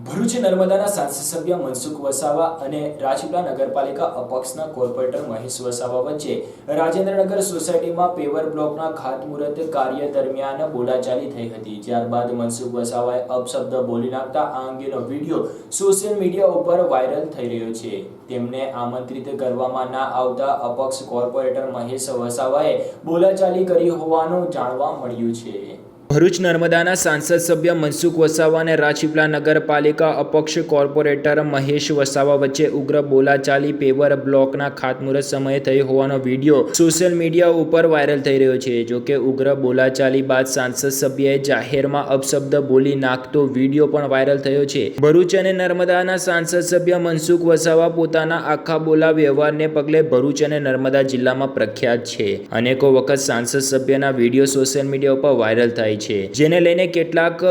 ભરૂચ નર્મદાના સાંસદ સભ્ય મનસુખ વસાવા અને રાજપીપળા નગરપાલિકા અપક્ષના કોર્પોરેટર મહેશ વસાવા વચ્ચે રાજેન્દ્રનગર સોસાયટીમાં પેવર બ્લોકના ખાતમુહૂર્ત કાર્ય દરમિયાન બોલાચાલી થઈ હતી. ત્યારબાદ મનસુખ વસાવાએ અપશબ્દ બોલી નાખતા આ અંગેનો વીડિયો સોશિયલ મીડિયા ઉપર વાયરલ થઈ રહ્યો છે. તેમને આમંત્રિત કરવામાં ના આવતા અપક્ષ કોર્પોરેટર મહેશ વસાવાએ બોલાચાલી કરી હોવાનું જાણવા મળ્યું છે. ભરૂચ નર્મદાના સાંસદ સભ્ય મનસુખ વસાવા અને રાજપીપળા નગરપાલિકા અપક્ષ કોર્પોરેટર મહેશ વસાવા વચ્ચે ઉગ્ર બોલાચાલી પેવર બ્લોકના ખાતમુહૂર્ત સમયે થઈ હોવાનો વીડિયો સોશિયલ મીડિયા ઉપર વાયરલ થઈ રહ્યો છે. જો કે ઉગ્ર બોલાચાલી બાદ સાંસદ સભ્યએ જાહેરમાં અપશબ્દ બોલી નાખતો વીડિયો પણ વાયરલ થયો છે. ભરૂચ અને નર્મદાના સાંસદ સભ્ય મનસુખ વસાવા પોતાના આખા બોલા વ્યવહારને પગલે ભરૂચ અને નર્મદા જિલ્લામાં પ્રખ્યાત છે. અનેકો વખત સાંસદ સભ્યના વીડિયો સોશિયલ મીડિયા ઉપર વાયરલ થાય છે, જેને લઈને કેટલાક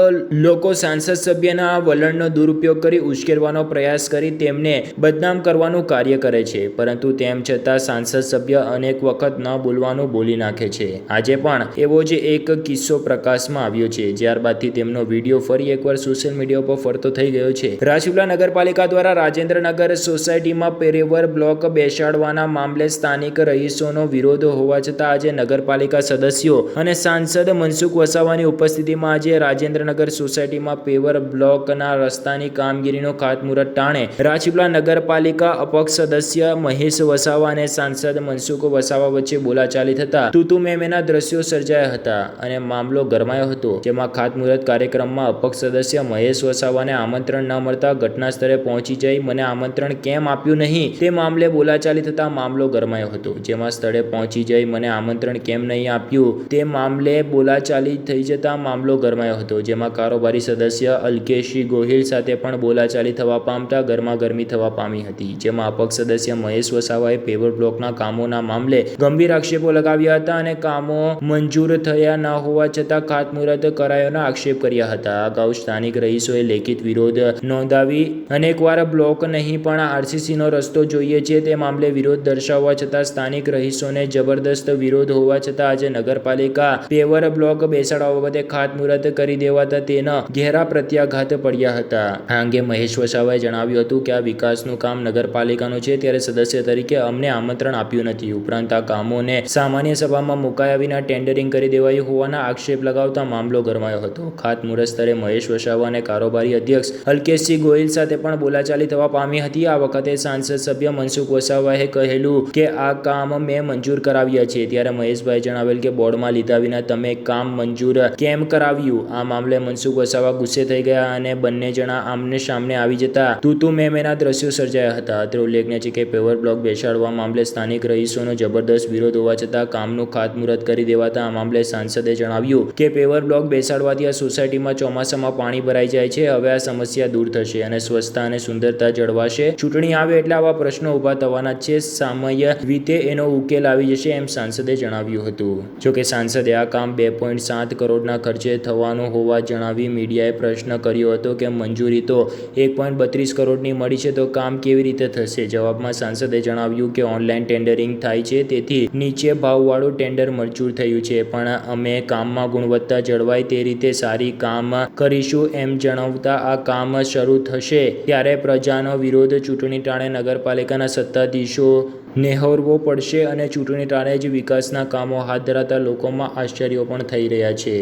લોકો સાંસદ સભ્યના વલણનો દુરુપયોગ કરી ઉશ્કેરવાનો પ્રયાસ કરી તેમને બદનામ કરવાનું કાર્ય કરે છે. પરંતુ તેમ છતાં સાંસદ સભ્ય અનેક વખત ન બોલવાનું બોલી નાખે છે. આજે પણ એવો જ એક કિસ્સો પ્રકાશમાં આવ્યો છે. ત્યારબાદથી તેમનો વીડિયો ફરી એકવાર સોશિયલ મીડિયા પર ફરતો થઈ ગયો છે. રાજપીપળા નગરપાલિકા દ્વારા રાજેન્દ્રનગર સોસાયટીમાં પેરેવર બ્લોક બેસાડવાના મામલે સ્થાનિક રહીશોનો વિરોધ હોવા છતાં આજે નગરપાલિકા સદસ્યો અને સાંસદ મનસુખ વસાવાની ઉપસ્થિતિમાં આજે રાજેન્દ્રનગર સોસાયટીમાં પેવર બ્લોકના રસ્તાની કામગીરીનો ખાતમુહૂર્ત ટાણે રાજપીપળા નગરપાલિકા અપક્ષ સદસ્ય મહેશ વસાવા અને સાંસદ મનસુખ વસાવા વચ્ચે બોલાચાલી થતા તુતુ મેમેના દ્રશ્યો સર્જાયા હતા અને મામલો ગરમાયો હતો. જેમાં ખાતમુહૂર્ત કાર્યક્રમમાં અપક્ષ સદસ્ય મહેશ વસાવાને આમંત્રણ ન મળતા ઘટના સ્થળે પહોંચી જઈ મને આમંત્રણ કેમ આપ્યું નહીં તે મામલે બોલાચાલી થતા મામલો ગરમાયો હતો. જેમાં સ્થળે પહોંચી જઈ મને આમંત્રણ કેમ નહીં આપ્યું તે મામલે બોલાચાલી થઈ જતા મામલો ગરમાયો હતો, જેમાં કારોબારી સદસ્ય અલ્કેશી ગોહિલ સાથે પણ બોલાચાલી થવા પામતા ગરમાગરમી થવા પામી હતી, જેમાં અપક્ષ સદસ્ય મહેશ વસાવાએ પેવર બ્લોકના કામોના મામલે ગંભીર આક્ષેપો લગાવ્યા હતા અને કામો મંજૂર થયા ન હોવા છતાં ખાતમુહૂર્ત કરાયોના આક્ષેપ કર્યા હતા. અગાઉ સ્થાનિક રહીશોએ લેખિત વિરોધ નોંધાવી અનેકવાર બ્લોક નહીં, પણ આરસીસીનો રસ્તો જોઈએ છે તે મામલે વિરોધ દર્શાવવા છતાં સ્થાનિક રહીશોને જબરદસ્ત વિરોધ હોવા છતાં આજે નગરપાલિકા પેવર બ્લોક બેસાડવા બાબતે ખાતમુહૂર્ત કરી દેવાતા તેના ઘેરા પ્રત્યાઘાત પડ્યા હતા. આ અંગે મહેશ વસાવાએ જણાવ્યું હતું કે આ વિકાસનું કામ નગરપાલિકાનું છે ત્યારે સદસ્ય તરીકે અમને આમંત્રણ આપ્યું નથી. ઉપરાંત આ કામોને સામાન્ય સભામાં મુકાયા વિના ટેન્ડરિંગ કરી દેવાયું હોવાના આક્ષેપ લગાવતા મામલો ગરમાયો હતો. ખાતમુહૂર્ત સ્તરે મહેશ વસાવા અને કારોબારી અધ્યક્ષ અલ્કેશસિંહ ગોહિલ સાથે પણ બોલાચાલી થવા પામી હતી. આ વખતે સાંસદ સભ્ય મનસુખ વસાવાએ કહેલું કે, આ કામ મેં મંજૂર કરાવ્યા છે. ત્યારે મહેશભાઈ જણાવેલ કે, બોર્ડમાં લીધા વિના તમે કામ મંજૂર કેમ કરાવ્યું. આ મામલે મનસુખ વસાવા ગુસ્સે થઈ ગયા અને બંને જણા આમને સામને આવી જતા તું તું મેં મેના દ્રશ્યો સર્જાયા હતા. અત્રે ઉલ્લેખનીય છે કે પેવર બ્લોક બેસાડવા મામલે સ્થાનિક રહીશોનો જબરદસ્ત વિરોધ હોવા છતાં કામનું ખાતમુહૂર્ત કરી દેવાતા આ મામલે સાંસદે જણાવ્યું કે પેવર બ્લોક બેસાડવાથી આ સોસાયટીમાં ચોમાસામાં પાણી ભરાઈ જાય છે, હવે આ સમસ્યા દૂર થશે અને સ્વચ્છતા અને સુંદરતા જળવાશે. ચૂંટણી આવે એટલે આવા પ્રશ્નો ઊભા થવાના છે સામય રીતે એનો ઉકેલ આવી જશે એમ સાંસદે જણાવ્યું હતું. જોકે સાંસદે આ કામ બે પોઈન્ટ સાત કરોડના ખર્ચે થવાનો હોવા જણાવી મીડિયાએ પ્રશ્ન કર્યો હતો કે મંજૂરી તો એક પોઈન્ટ બત્રીસ કરોડની મળી છે તો કામ કેવી રીતે થશે? જવાબમાં સાંસદે જણાવ્યું કે ઓનલાઈન ટેન્ડરિંગ થાય છે, તેથી નીચે ભાવવાળું ટેન્ડર મંજૂર થયું છે, પણ અમે કામમાં ગુણવત્તા જળવાય તે રીતે સારી કામ કરીશું એમ જણાવતા આ કામ શરૂ થશે ત્યારે પ્રજાનો વિરોધ ચૂંટણી ટાણે નગરપાલિકાના સત્તાધીશો નેહરવો પડશે અને ચૂંટણી ટાણે જ વિકાસના કામો હાથ ધરાતા લોકોમાં આશ્ચર્યો પણ થઈ રહ્યા છે.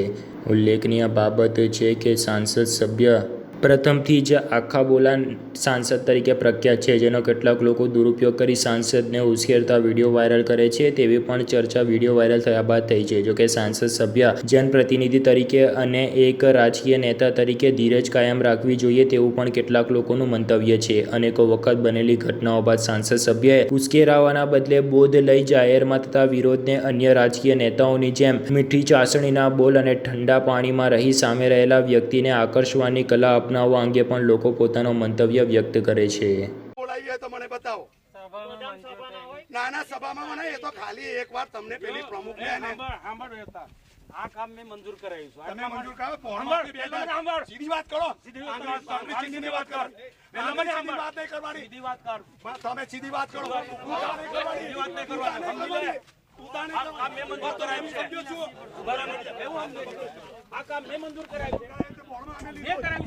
ઉલ્લેખનીય બાબત છે કે સાંસદ સભ્ય પ્રથમથી જ આખા બોલા સાંસદ તરીકે પ્રખ્યાત છે, જેનો કેટલાક લોકો દુરુપયોગ કરી સાંસદને ઉશ્કેરતા વીડિયો વાયરલ કરે છે, તેવી પણ ચર્ચા વીડિયો વાયરલ થયા બાદ થઈ છે. જોકે સાંસદ સભ્ય જનપ્રતિનિધિ તરીકે અને એક રાજકીય નેતા તરીકે ધીરજ કાયમ રાખવી જોઈએ તેવું પણ કેટલાક લોકોનું મંતવ્ય છે. અનેકો વખત બનેલી ઘટનાઓ બાદ સાંસદ સભ્યએ ઉશ્કેરાવાના બદલે બોધ લઈ જાહેરમાં થતા વિરોધને અન્ય રાજકીય નેતાઓની જેમ મીઠી ચાસણીના બોલ અને ઠંડા પાણીમાં રહી સામે રહેલા વ્યક્તિને આકર્ષવાની કલા અપનાવવા અંગે પણ લોકો પોતાનો મંતવ્ય વ્યક્ત કરે છે બોલાવી તો મને બતાવો નાના સભામાં મને એ તો ખાલી એક વાર તમને પેલી પ્રમુખ ને એને સાંભળ, સાંભળ વેતા. આ કામ મેં મંજૂર કરાવ્યું છે. તમે મંજૂર કરો સાંભળ, ફોનમાં બે તમે વાર. સાંભળ. સીધી વાત કરો સીધી વાત કર. સીધી વાત કર પેલા મને સીધી વાત નહીં કરવાની સીધી વાત કર. તમે સીધી વાત કરો ઉતાર નહીં કરવાની. સીધી વાત નહીં કરવાની. નહીં કરવાની. ઉતાર નહીં આ કામ મેં મંજૂર કરાવ્યું છે. બરાબર. એવું આ કામ મેં મંજૂર કરાવ્યું છે. કરવાની. ફોનમાં અમે મેં લીધું.